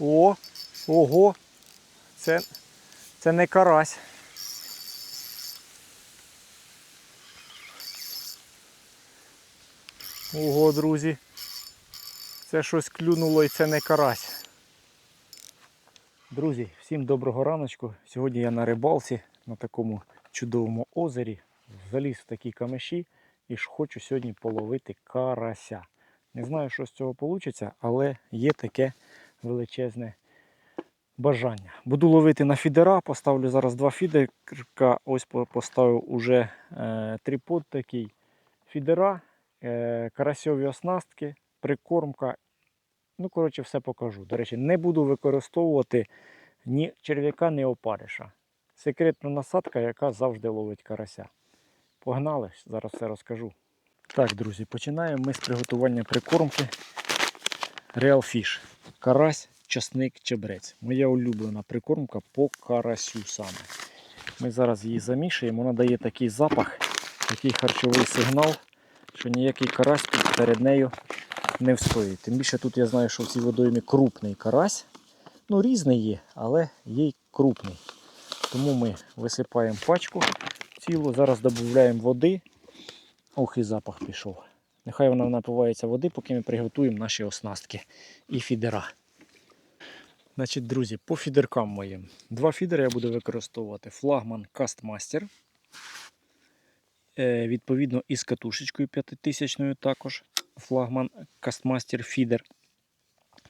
О, ого. Це, це не карась. Ого, друзі. Це щось клюнуло і це не карась. Друзі, всім доброго раночку. Сьогодні я на рибалці на такому чудовому озері. Заліз в такі камеші і ж хочу сьогодні половити карася. Не знаю, що з цього вийде, але є таке величезне бажання. Буду ловити на фідера, поставлю зараз два фідерка. Ось по- поставив уже е, трипод такий. Фідера, е, карасьові оснастки, прикормка. Ну, коротше, все покажу. До речі, не буду використовувати ні черв'яка, ні опариша. Секретна насадка, яка завжди ловить карася. Погнали, зараз все розкажу. Так, друзі, починаємо ми з приготування прикормки Real Fish. Карась, часник, чебрець. Моя улюблена прикормка по карасю саме. Ми зараз її замішуємо, вона дає такий запах, такий харчовий сигнал, що ніякий карась тут перед нею не встоїть. Тим більше тут я знаю, що в цій водоймі крупний карась. Ну, різний є, але є й крупний. Тому ми висипаємо пачку цілу, зараз додаємо води. Ох, і запах пішов. Нехай вона напивається води, поки ми приготуємо наші оснастки і фідера. Значить, друзі, по фідеркам моїм. Два фідери я буду використовувати. Флагман Castmaster. Е, відповідно, із катушечкою 5000 також. Флагман Castmaster Feeder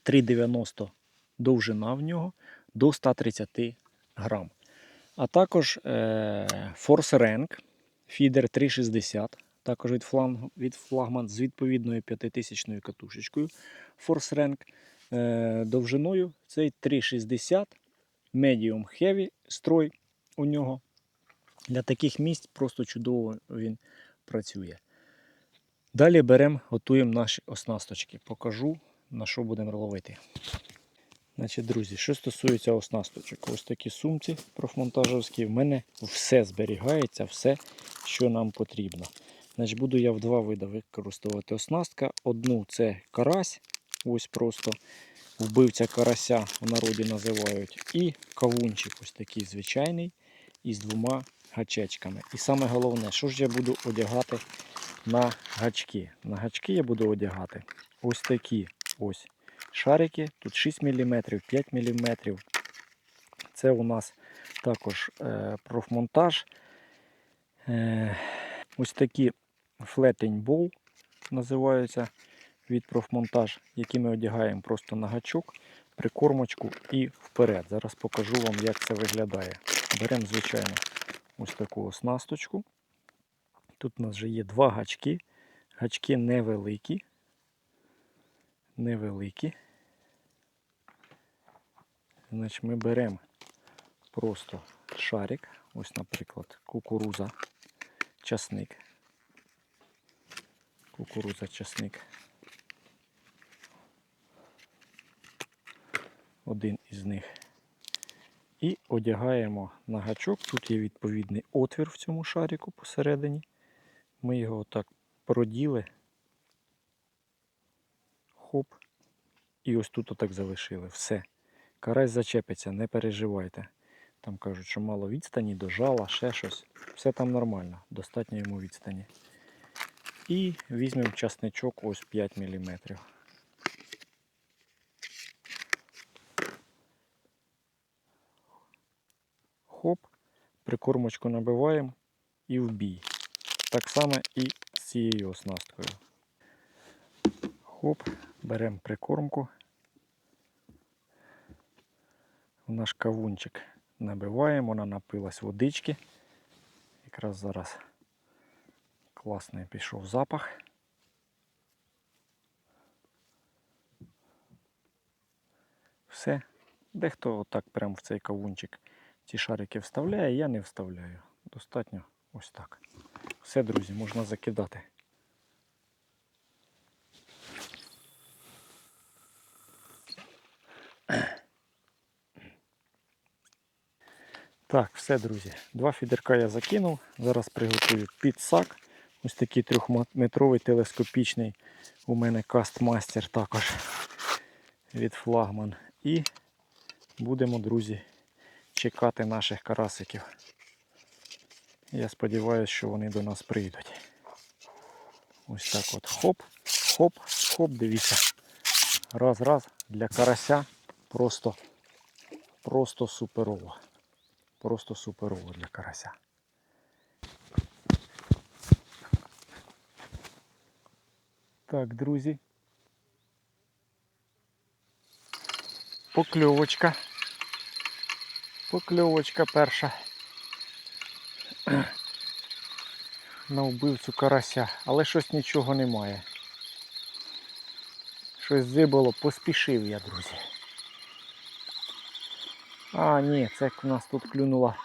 390 довжина в нього до 130 грам. А також е, Force Rank Feeder 360, також від, фланг, від флагман з відповідною 5000 катушечкою. Force Rank е, довжиною цей 360 Medium Heavy строй у нього. Для таких місць просто чудово він працює. Далі беремо, готуємо наші оснасточки. Покажу, на що будемо ловити. Значить, друзі, що стосується оснасточок, ось такі сумці профмонтажівські. В мене все зберігається, все, що нам потрібно. Значить, Буду я в два види використовувати оснастка. Одну це карась, ось просто вбивця карася в народі називають. І кавунчик, ось такий звичайний, із двома гачечками. І саме головне, що ж я буду одягати на гачки. На гачки я буду одягати ось такі ось шарики. Тут 6 мм, 5 мм. Це у нас також е, профмонтаж. Е, ось такі флетень бол називаються від профмонтаж, які ми одягаємо просто на гачок, прикормочку і вперед. Зараз покажу вам, як це виглядає. Беремо, звичайно, ось таку оснасточку. Тут у нас вже є два гачки. Гачки невеликі. Невеликі. Значить, ми беремо просто шарик. Ось, наприклад, кукуруза, часник. Кукуруза, часник. Один із них. І одягаємо на гачок. Тут є відповідний отвір в цьому шарику посередині. Ми його отак проділи. Хоп. І ось тут отак залишили. Все. Карась зачепиться, не переживайте. Там кажуть, що мало відстані, до жала, ще щось. Все там нормально, достатньо йому відстані. І візьмемо часничок ось 5 мм. Хоп, прикормочку набиваємо і в бій. Так само і з цією оснасткою. Хоп, беремо прикормку. В наш кавунчик набиваємо, вона напилась водички. Якраз зараз класний пішов запах. Все. Дехто отак прямо в цей кавунчик ці шарики вставляє, я не вставляю. Достатньо ось так. Все, друзі, можна закидати. Так, все, друзі. Два фідерка я закинув. Зараз приготую підсак. Ось такий трьохметровий телескопічний. У мене кастмастер також від флагман. І будемо, друзі, чекати наших карасиків. Я сподіваюся, що вони до нас прийдуть. Ось так от хоп, хоп, хоп, дивіться. Раз, раз для карася просто, просто суперово. Просто суперово для карася. Так, друзі. Покльовочка. Покльовочка перша. На вбивцю карася, але щось нічого немає. Щось зибало, поспішив я, друзі. А, ні, це у нас тут клюнула.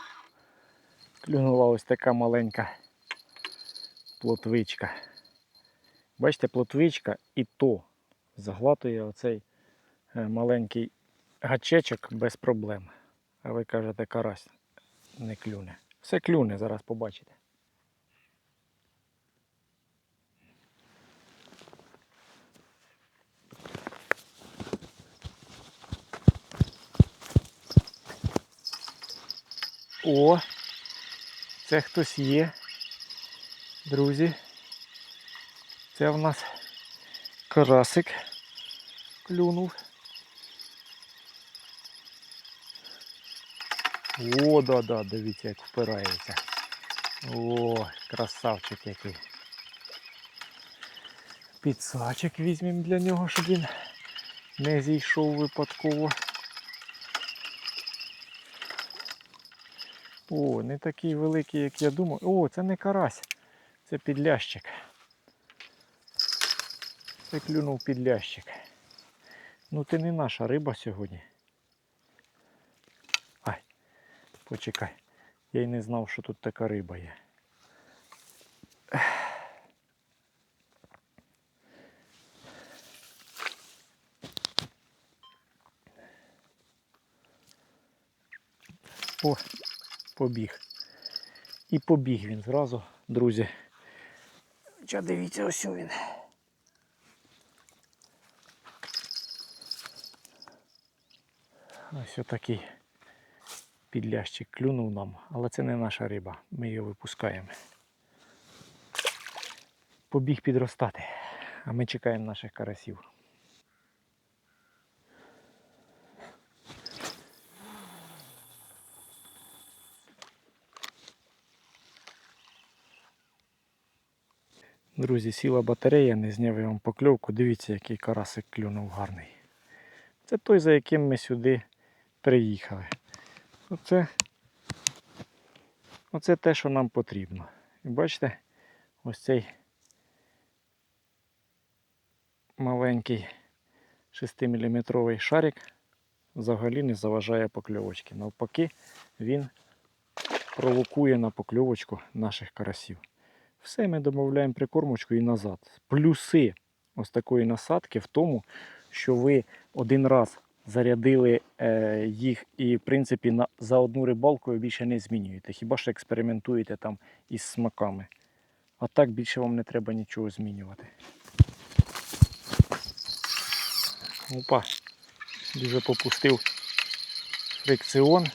Клюнула ось така маленька плотвичка. Бачите, плотвичка і то заглатує оцей е, маленький гачечок без проблем. А ви кажете, карась не клюне. Все клюне, зараз побачите. О, це хтось є, друзі. Це в нас карасик клюнув. О, да, да, дивіться, як впирається. О, красавчик який. Підсачок візьмемо для нього, щоб він не зійшов випадково. О, не такий великий, як я думав. О, це не карась, це підлящик. Це клюнув підлящик. Ну ти не наша риба сьогодні. Ай, почекай. Я й не знав, що тут така риба є. О, побіг. І побіг він зразу, друзі. Ча дивіться, ось він. Ось отакий підлящик клюнув нам, але це не наша риба, ми її випускаємо. Побіг підростати, а ми чекаємо наших карасів. Друзі, сіла батарея, не зняв я вам покльовку. Дивіться, який карасик клюнув гарний. Це той, за яким ми сюди приїхали. Оце, оце те, що нам потрібно. І бачите, ось цей маленький 6-мм шарик взагалі не заважає покльовочки. Навпаки, він провокує на покльовочку наших карасів. Все ми додаємо прикормочку і назад. Плюси ось такої насадки в тому, що ви один раз зарядили е, їх і, в принципі, на, за одну рибалку ви більше не змінюєте. Хіба що експериментуєте там із смаками. А так більше вам не треба нічого змінювати. Опа, дуже попустив фрикціон.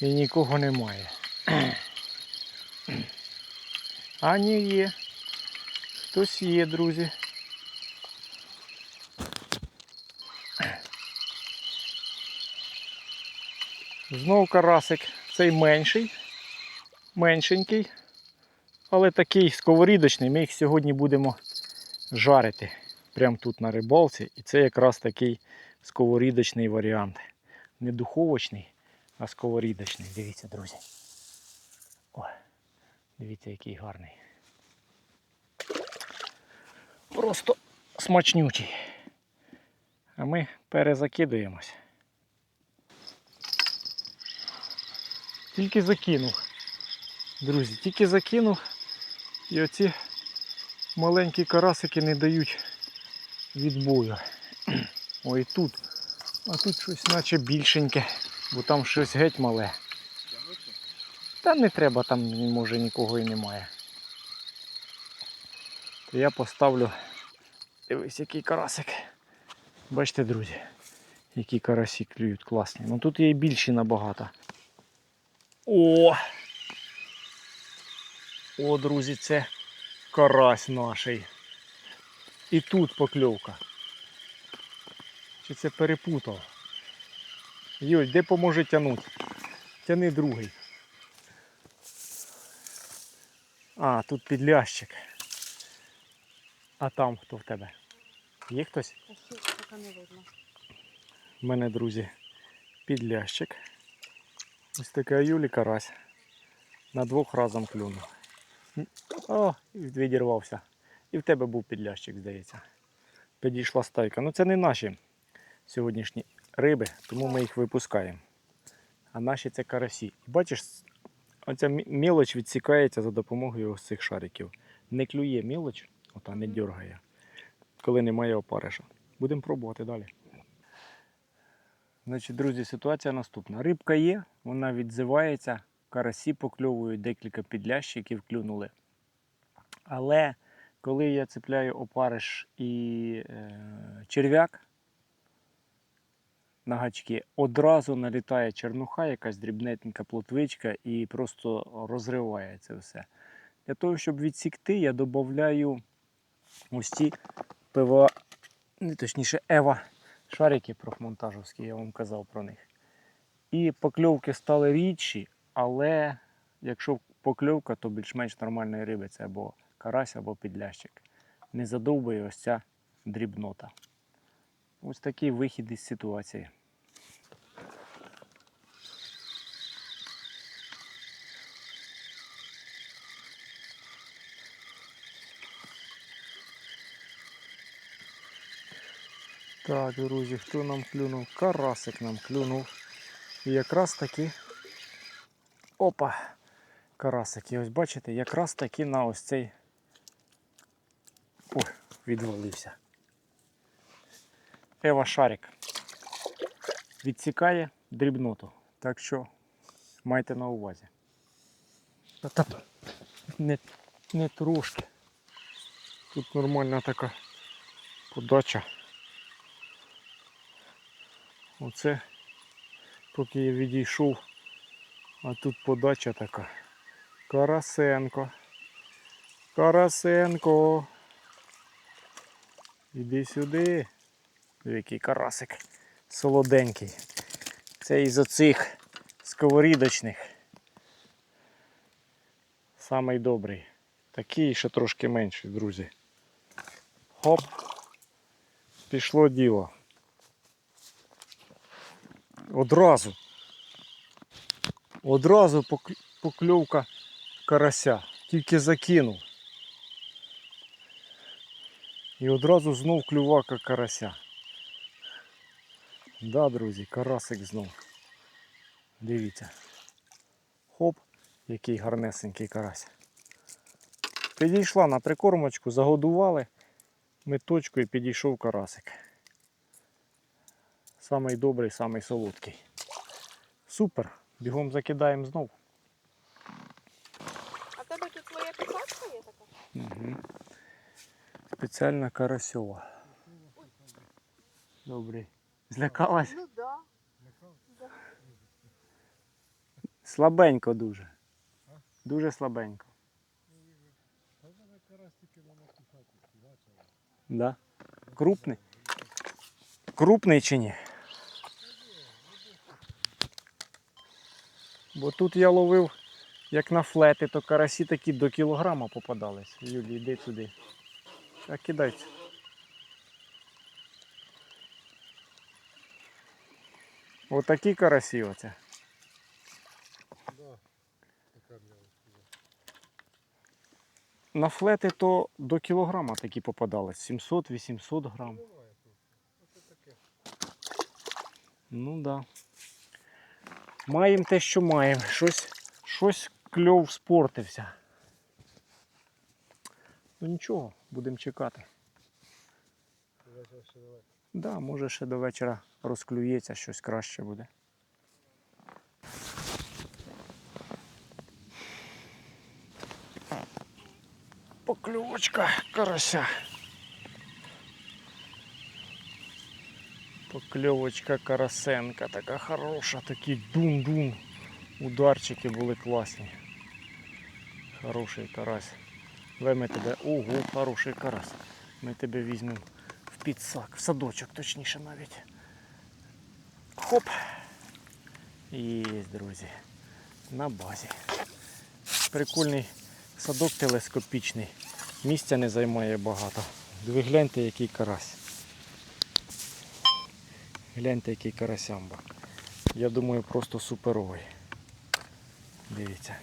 І нікого немає. А ні, є. Хтось є, друзі. Знов карасик. Цей менший, меншенький, але такий сковорідочний. Ми їх сьогодні будемо жарити прямо тут на рибалці. І це якраз такий сковорідочний варіант. Не духовочний, а сковорідочний. Дивіться, друзі. Дивіться, який гарний. Просто смачнючий. А ми перезакидуємось. Тільки закинув. Друзі, тільки закинув. І оці маленькі карасики не дають відбою. Ой тут. А тут щось наче більшеньке, бо там щось геть мале. Та не треба, там може нікого і немає. То я поставлю. Дивись, який карасик. Бачите, друзі, які карасі клюють класні. Ну тут є і більші набагато. О! О, друзі, це карась наший. І тут покльовка. Чи це перепутав? Юль, де поможе тянуть? Тяни другий. А, тут підлящик. А там хто в тебе? Є хтось? Поки не видно. У мене, друзі, підлящик. Ось така Юлі карась. На двох разом клюнув. О, і відірвався. І в тебе був підлящик, здається. Підійшла стайка. Ну це не наші сьогоднішні риби, тому ми їх випускаємо. А наші це карасі. Бачиш, оця мілоч відсікається за допомогою ось цих шариків. Не клює мілоч, ота не дергає, коли немає опариша. Будемо пробувати далі. Значить, друзі, ситуація наступна. Рибка є, вона відзивається, карасі покльовують, декілька підлящиків клюнули. Але коли я цепляю опариш і е, черв'як на гачки, одразу налітає чернуха, якась дрібнетенька плотвичка і просто розриває це все. Для того, щоб відсікти, я додаю ось ці ПВА, не точніше, Ева шарики профмонтажівські, я вам казав про них. І покльовки стали рідші, але якщо покльовка, то більш-менш нормальної риби це або карась, або підлящик. Не задовбує ось ця дрібнота. Ось такий вихід із ситуації. Так, друзі, хто нам клюнув? Карасик нам клюнув. І якраз таки. Опа! Карасик. І ось бачите, якраз таки на ось цей. Ой, відвалився. Ева Шарик. Відсікає дрібноту. Так що майте на увазі. Не, не трошки. Тут нормальна така подача. Оце поки я відійшов, а тут подача така. Карасенко. Карасенко. Іди сюди. Який карасик солоденький. Це із оцих сковорідочних. Самий добрий. Такий ще трошки менший, друзі. Хоп. Пішло діло. Одразу. Одразу пок- покльовка карася. Тільки закинув. І одразу знов клювака карася. Да, друзі, карасик знов. Дивіться. Хоп, який гарнесенький карась. Підійшла на прикормочку, загодували ми точку і підійшов карасик. Самий добрий, самий солодкий. Супер. Бігом закидаємо знов. А в тебе тут твоя підсадка є така? Угу. Спеціальна карасьова. Добрий. Злякалась? Ну да. Слабенько дуже. Дуже слабенько. Да? Крупний? Крупний чи ні? Бо тут я ловив, як на флети, то карасі такі до кілограма попадались. Юлі, йди туди. А кидайте. Отакі карасі оце. На флети то до кілограма такі попадались. 700-800 грам. Ну да. Маємо те, що маємо. Щось, щось кльов спортився. Ну нічого, будемо чекати. Да, може ще до вечора розклюється, щось краще буде. Покльовочка карася. Покльовочка карасенка, така хороша, такі дум-дум. Ударчики були класні. Хороший карась. Давай ми тебе... Ого, хороший карась. Ми тебе візьмемо підсак, в садочок, точніше навіть. Хоп. Є, друзі. На базі. Прикольний садок телескопічний. Місця не займає багато. Ви гляньте, який карась. Гляньте, який карасямба. Я думаю, просто суперовий. Дивіться.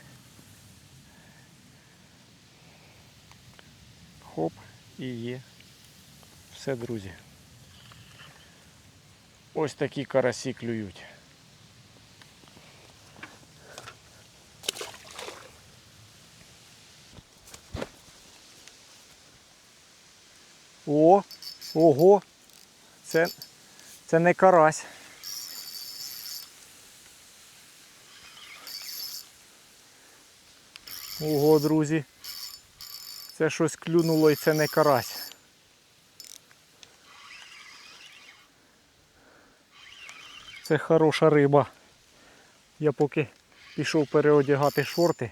Хоп, і є. Все, друзі. Ось такі карасі клюють. О, ого. Це, це не карась. Ого, друзі. Це щось клюнуло і це не карась. Це хороша риба. Я поки пішов переодягати шорти.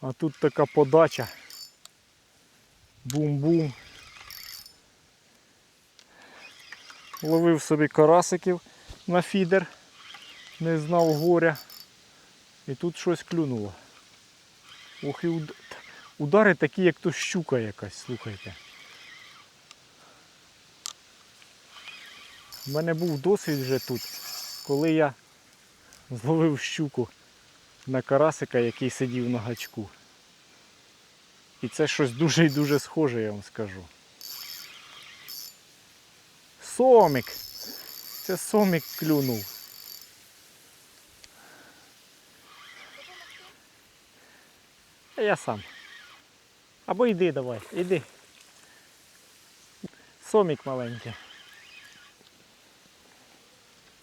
А тут така подача. Бум-бум. Ловив собі карасиків на фідер. Не знав горя. І тут щось клюнуло. Ох і удари такі, як то щука якась, слухайте. У мене був досвід вже тут, коли я зловив щуку на карасика, який сидів на гачку. І це щось дуже і дуже схоже, я вам скажу. Сомик! Це сомик клюнув. А я сам. Або йди давай, іди. Сомік маленький.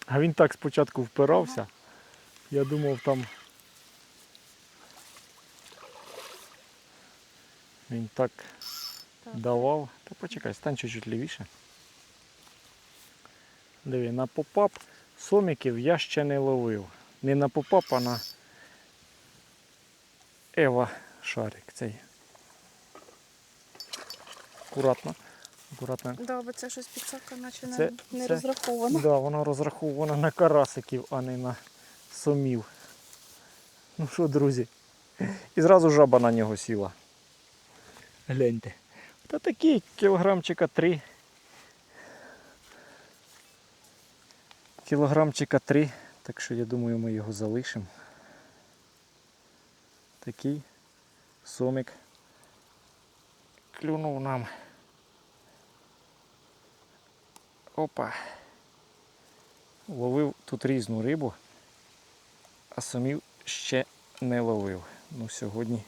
А він так спочатку впирався. Я думав там. Він так Так. давав. Та почекай, стань чуть-чуть лівіше. Диви, на попап соміків я ще не ловив. Не на попап, а на Ева шарик цей. Акуратно. Акуратно. Да, бо це щось підсака, наче не, Це- не це- розраховано. Да, вона розрахована на карасиків, а не на сомів. Ну що, друзі? І зразу жаба на нього сіла. Гляньте. Та такий кілограмчика три. Кілограмчика три. Так що я думаю, ми його залишимо. Такий сомик клюнув нам. Опа. Ловив тут різну рибу, а самів ще не ловив. Ну, сьогодні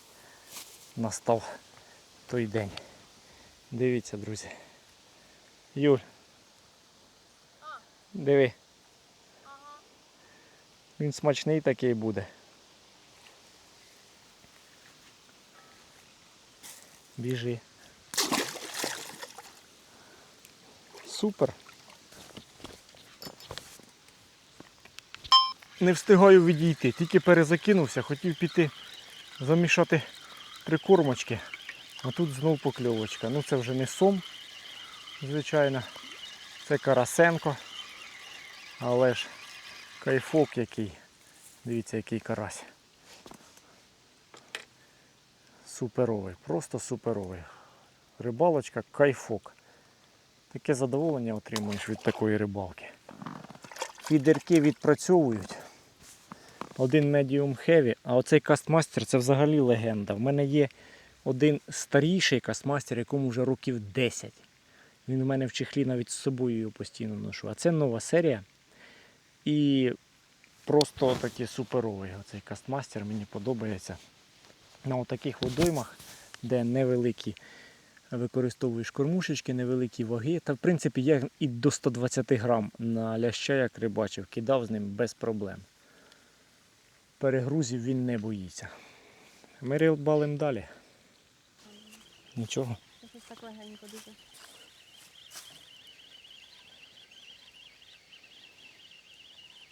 настав той день. Дивіться, друзі. Юль. Диви. Він смачний такий буде. Біжи. Супер. Не встигаю відійти, тільки перезакинувся, хотів піти замішати прикормочки. А тут знов покльовочка. Ну це вже не сом, звичайно. Це карасенко. Але ж кайфок який. Дивіться, який карась. Суперовий, просто суперовий. Рибалочка кайфок. Таке задоволення отримуєш від такої рибалки. Фідерки відпрацьовують. Один medium heavy, а оцей кастмастер це взагалі легенда. В мене є один старіший кастмастер, якому вже років 10. Він у мене в чехлі навіть з собою його постійно ношу. А це нова серія. І просто такий суперовий оцей кастмастер, мені подобається. На отаких водоймах, де невеликі використовуєш кормушечки, невеликі ваги. Та в принципі я і до 120 грам на ляща, як рибачив, кидав з ним без проблем. Перегрузів він не боїться. Ми рибалим далі. Нічого. Щось так легенько дуже.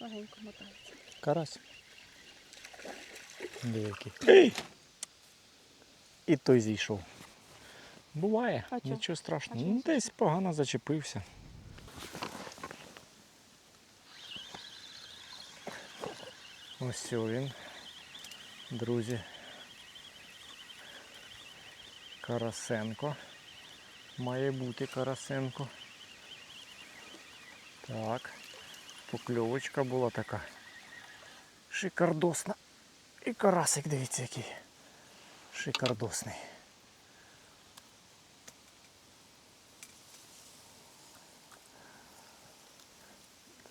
Легенько мотається. Карась. Диви. І той зійшов. Буває, чо? нічого страшного. А Ну, десь погано зачепився. Ось він, друзі. Карасенко. Має бути Карасенко. Так. Покльовочка була така. Шикардосна. І карасик, дивіться, який. Шикардосний.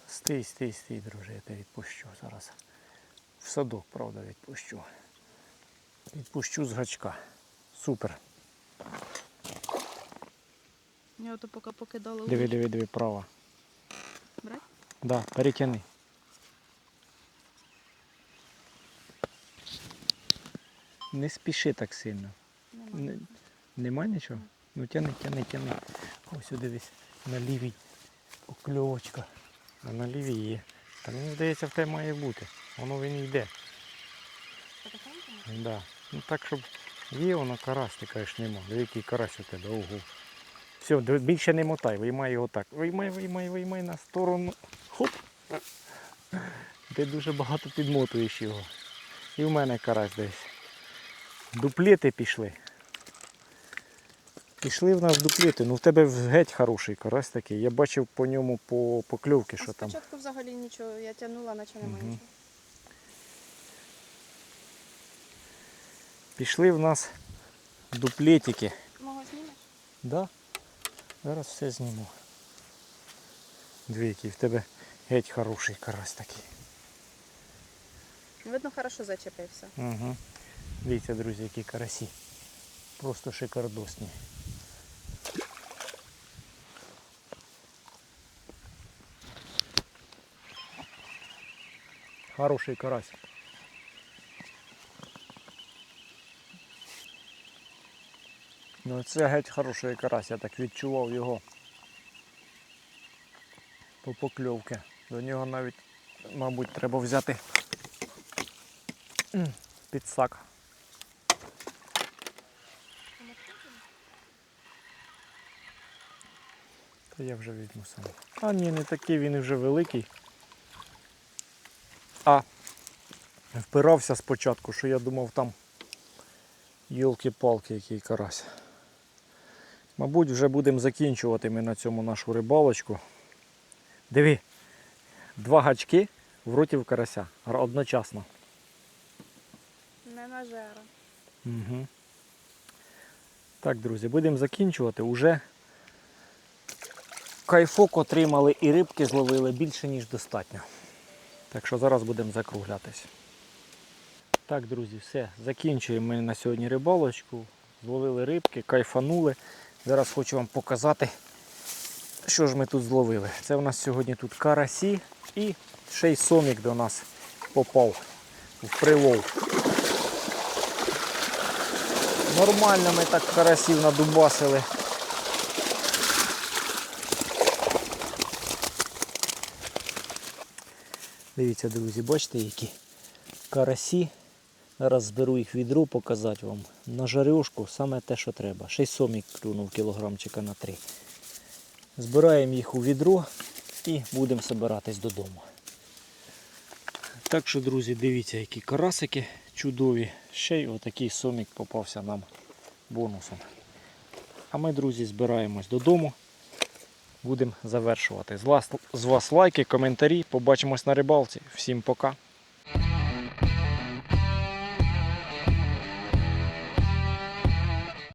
Стій, стій, стій, друже, я тебе відпущу зараз. В садок, правда, відпущу. Відпущу з гачка. Супер. Я ото поки покидала Диви, диви, диви, право. Брать? Да, перетяни. Не спіши так сильно. Нема. Нема нічого? Ну тяни, тяни, тяни. Ось дивись, на лівій покльовочка. А на лівій є. Та мені здається, в тебе має бути. Воно він йде. Да. Ну так, щоб є воно карась, ти кажеш, нема. Диви, який карась у тебе, ого. Все, більше не мотай, виймай його так. Виймай, виймай, виймай на сторону. Хоп. Ти дуже багато підмотуєш його. І в мене карась десь. Дуплети пішли. Пішли в нас дуплети. Ну в тебе геть хороший карась такий. Я бачив по ньому по покльовки, що а там. спочатку взагалі нічого, я тягнула, наче немає Мгм. нічого. Пішли в нас дуплетики. Мого знімеш? Да. Зараз все зніму. Дві, який в тебе геть хороший карась такий. Видно, хорошо зачепився. Угу. Дивіться, друзі, які карасі. Просто шикардосні. Хороший карась. Ну це геть хороший карась, я так відчував його по покльовки. До нього навіть, мабуть, треба взяти підсак. Та я вже візьму сам. А ні, не такий, він вже великий. А впирався спочатку, що я думав там йолки-палки, який карась. Мабуть, вже будемо закінчувати ми на цьому нашу рибалочку. Диви, два гачки в роті в карася одночасно. Не на жера. Угу. Так, друзі, будемо закінчувати. Уже кайфок отримали і рибки зловили більше, ніж достатньо. Так що зараз будемо закруглятись. Так, друзі, все. Закінчуємо ми на сьогодні рибалочку. Зловили рибки, кайфанули. Зараз хочу вам показати, що ж ми тут зловили. Це у нас сьогодні тут карасі і ще й сомік до нас попав в прилов. Нормально ми так карасів надубасили. Дивіться, друзі, бачите, які карасі. Зараз зберу їх відро показати вам. На жарюшку саме те, що треба. Ще й сомік клюнув кілограмчика на 3. Збираємо їх у відро і будемо збиратись додому. Так що, друзі, дивіться, які карасики чудові. Ще й отакий сомік попався нам бонусом. А ми, друзі, збираємось додому. Будемо завершувати. З вас, лайки, коментарі. Побачимось на рибалці. Всім пока.